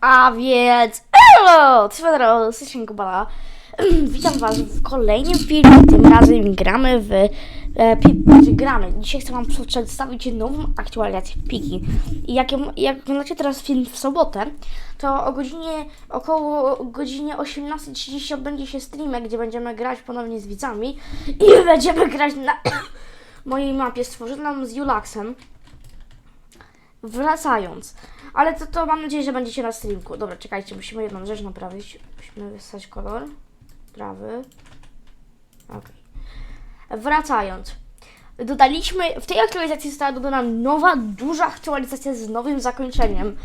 A więc, hello, Cwedro, Syczyn Kubala. Witam Was w kolejnym filmie, tym razem gramy w, e, znaczy gramy. Dzisiaj chcę Wam przedstawić nową aktualizację Piki. I jak, jak oglądacie teraz film w sobotę, to o godzinie, około godzinie 18.30 odbędzie się streamek, gdzie będziemy grać ponownie z widzami i będziemy grać na mojej mapie stworzoną z Julaxem. Wracając, ale to, to mam nadzieję, że będziecie na streamku. Dobra, czekajcie, musimy jedną rzecz naprawić. Musimy wysłać kolor. Prawy. Okej. Wracając. Dodaliśmy, w tej aktualizacji została dodana nowa, duża aktualizacja z nowym zakończeniem.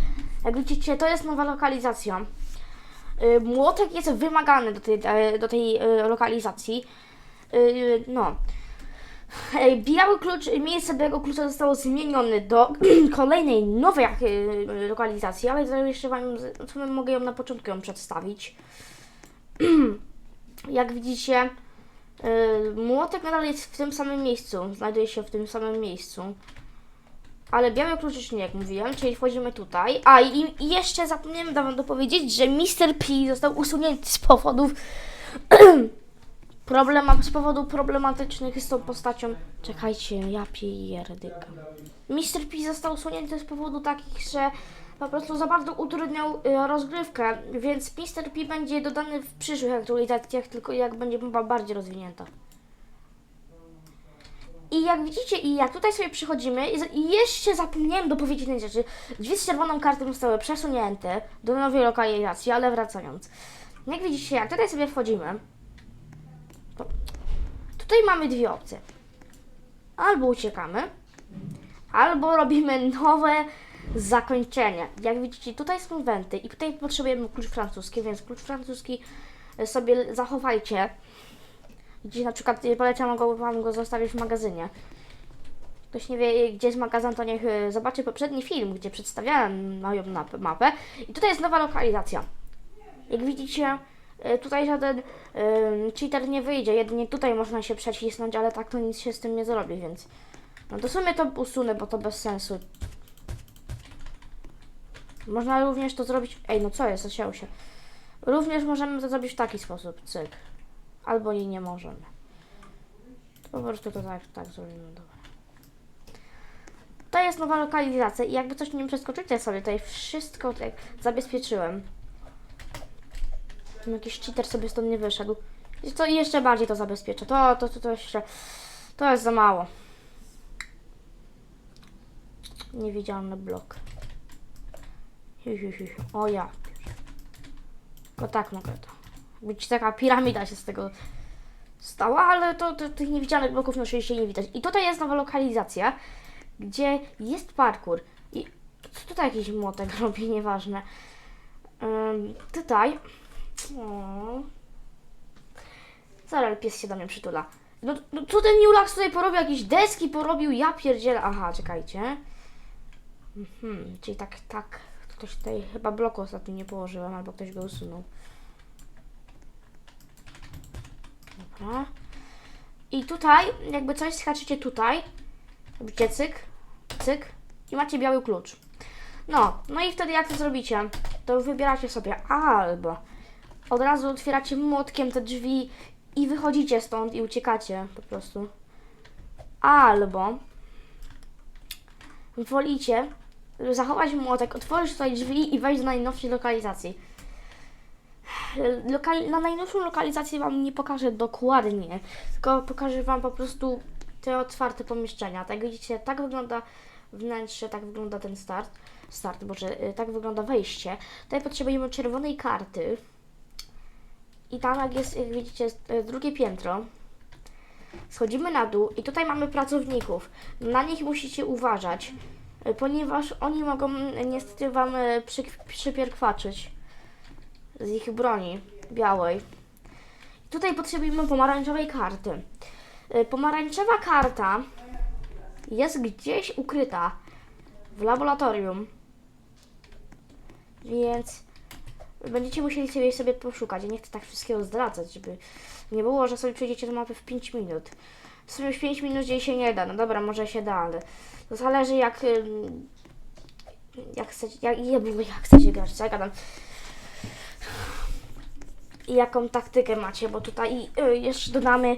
Jak widzicie, to jest nowa lokalizacja. Y, Młotek jest wymagany do tej, e, do tej e, lokalizacji. Y, No. Biały klucz, miejsce białego klucza zostało zmienione do kolejnej nowej e, lokalizacji, ale to jeszcze Wam, mogę ją na początku ją przedstawić. Jak widzicie, e, młotek nadal jest w tym samym miejscu, znajduje się w tym samym miejscu. Ale biały klucz już nie, jak mówiłem, czyli wchodzimy tutaj. A i, i jeszcze zapomniałem Wam dopowiedzieć, że Mr. P został usunięty z powodów Problema, z powodu problematycznych z tą postacią. Czekajcie, ja pierdyka. Mr. P został usunięty z powodu takich, że po prostu za bardzo utrudniał y, rozgrywkę, więc Mr. P będzie dodany w przyszłych aktualizacjach, tylko jak będzie mapa bardziej rozwinięta. I jak widzicie, i jak tutaj sobie przychodzimy, i jeszcze zapomniałem dopowiedzieć jednej rzeczy. Drzwi z czerwoną kartą zostały przesunięte do nowej lokalizacji, ale wracając. Jak widzicie, jak tutaj sobie wchodzimy, tutaj mamy dwie opcje. Albo uciekamy, albo robimy nowe zakończenie. Jak widzicie, tutaj są wenty i tutaj potrzebujemy klucz francuski, więc klucz francuski sobie zachowajcie. Gdzieś na przykład y, polecam go, wam go zostawić w magazynie. Ktoś nie wie, gdzie jest magazyn, to niech y, zobaczy poprzedni film, gdzie przedstawiałem moją map- mapę. I tutaj jest nowa lokalizacja. Jak widzicie, tutaj żaden y, cheater nie wyjdzie, jedynie tutaj można się przecisnąć, ale tak to nic się z tym nie zrobi, więc... No to w sumie to usunę, bo to bez sensu. Można również to zrobić... Ej, no co jest? Zacięło się. Również możemy to zrobić w taki sposób, cyk. Albo i nie możemy. Po prostu to tak, tak zrobimy, dobra. To jest nowa lokalizacja i jakby coś nie przeskoczycie sobie, tutaj wszystko tak zabezpieczyłem. No, Jakiś cheater sobie stąd nie wyszedł. I to jeszcze bardziej to zabezpieczę. To, to, to, to jeszcze... To jest za mało. Niewidzialny blok. Hi, hi. O ja. Tylko tak mogę to. Być taka piramida się z tego stała, ale to, to tych niewidzialnych bloków na oczywiście nie widać. I tutaj jest nowa lokalizacja, gdzie jest parkour. I tutaj jakiś młotek robi, nieważne. Ym, tutaj. O. Zaraz pies się do mnie przytula. No, no co ten Julax tutaj porobił? Jakieś deski porobił? Ja pierdzielę. Aha, czekajcie. Mhm, czyli tak, tak. Ktoś tutaj chyba bloku ostatnio nie położyłem, albo ktoś go usunął. Dobra. I tutaj, jakby coś skaczecie tutaj, robicie cyk, cyk i macie biały klucz. No, no i wtedy jak to zrobicie, to wybieracie sobie albo od razu otwieracie młotkiem te drzwi i wychodzicie stąd i uciekacie po prostu. Albo wolicie zachować młotek, otworzyć tutaj drzwi i wejść do najnowszej lokalizacji. Lokal, na najnowszą lokalizację Wam nie pokażę dokładnie, tylko pokażę Wam po prostu te otwarte pomieszczenia. Tak widzicie, tak wygląda wnętrze, tak wygląda ten start. Start, boże, y, tak wygląda wejście. Tutaj potrzebujemy czerwonej karty. I tam jak jest, jak widzicie, jest, y, drugie piętro. Schodzimy na dół i tutaj mamy pracowników. Na nich musicie uważać, y, ponieważ oni mogą y, niestety Wam przy, przypierkwaczyć z ich broni białej. Tutaj potrzebujemy pomarańczowej karty. Pomarańczowa karta jest gdzieś ukryta w laboratorium. Więc będziecie musieli sobie sobie poszukać. Ja nie chcę tak wszystkiego zdradzać, żeby nie było, że sobie przejdziecie do mapy w 5 minut. W sumie w 5 minut gdzieś się nie da. No dobra, może się da, ale to zależy jak Jak chcecie, jak, jak, chcecie grać, co ja gadam. I jaką taktykę macie, bo tutaj y, jeszcze dodamy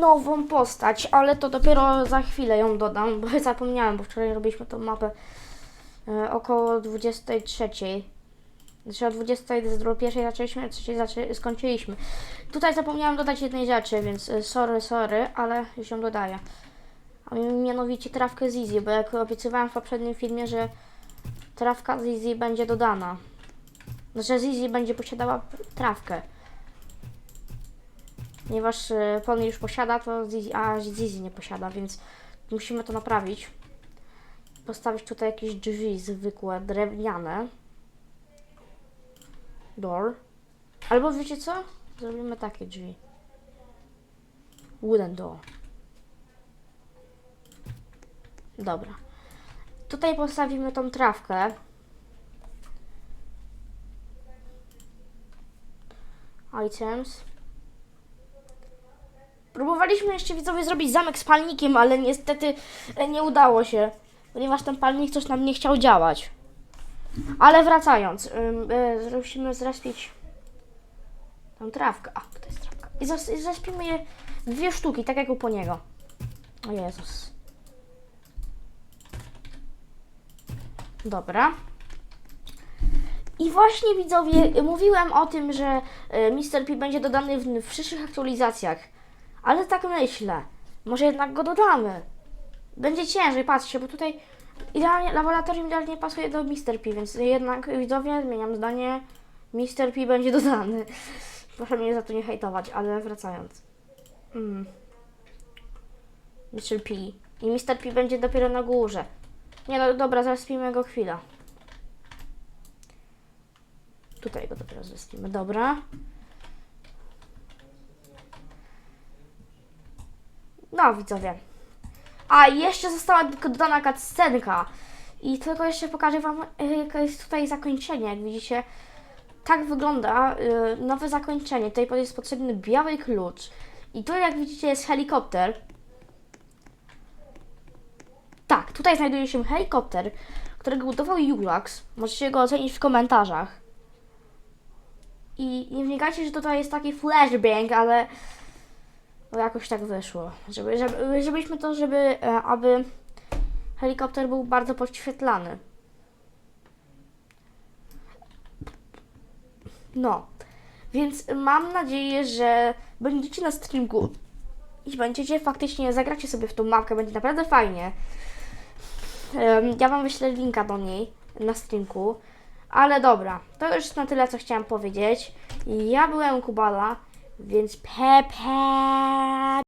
nową postać, ale to dopiero za chwilę ją dodam, bo zapomniałem, bo wczoraj robiliśmy tą mapę y, około 23. Znaczy o 21 zaczęliśmy, a 3 zaczę, skończyliśmy. Tutaj zapomniałem dodać jednej rzeczy, więc y, sorry, sorry, ale już ją dodaję. A mianowicie trawkę Zizi, bo jak obiecywałem w poprzednim filmie, że trawka Zizi będzie dodana. Znaczy Zizi będzie posiadała trawkę. Ponieważ y, Pony już posiada, to Zizi, a Zizi nie posiada, więc musimy to naprawić. Postawić tutaj jakieś drzwi zwykłe, drewniane. Door. Albo wiecie co? Zrobimy takie drzwi. Wooden door. Dobra. Tutaj postawimy tą trawkę. Items. Próbowaliśmy jeszcze widzowie zrobić zamek z palnikiem, ale niestety nie udało się, ponieważ ten palnik coś nam nie chciał działać. Ale wracając, e, musimy zrespić tą trawkę. A, to jest trawka. I zas- je dwie sztuki, tak jak u po niego. O Jezus. Dobra. I właśnie widzowie, mówiłem o tym, że e, Mr. P będzie dodany w, w przyszłych aktualizacjach. Ale tak myślę. Może jednak go dodamy. Będzie ciężej, patrzcie, bo tutaj idealnie, laboratorium idealnie pasuje do Mr. P, więc jednak widzowie, zmieniam zdanie. Mr. P będzie dodany. Proszę mnie za to nie hejtować, ale wracając. Mm. Mr. P. I Mr. P będzie dopiero na górze. Nie no, dobra, zrespimy go chwilę. Tutaj go dopiero zrespimy, dobra. No, widzowie. A, jeszcze została tylko dodana cutscenka. I tylko jeszcze pokażę Wam, y, jakie jest tutaj zakończenie. Jak widzicie, tak wygląda y, nowe zakończenie. Tutaj jest potrzebny biały klucz. I tu, jak widzicie, jest helikopter. Tak, tutaj znajduje się helikopter, którego budował Julax. Możecie go ocenić w komentarzach. I nie wnikajcie, że tutaj jest taki flashbang, ale no jakoś tak wyszło. Żeby, żeby, żebyśmy to, żeby, e, aby helikopter był bardzo podświetlany. No, więc mam nadzieję, że będziecie na streamku i będziecie faktycznie, zagracie sobie w tą mapkę, będzie naprawdę fajnie. Ja Wam wyślę linka do niej na streamku. Ale dobra, to już na tyle, co chciałam powiedzieć. Ja byłem Kubala, więc pepe.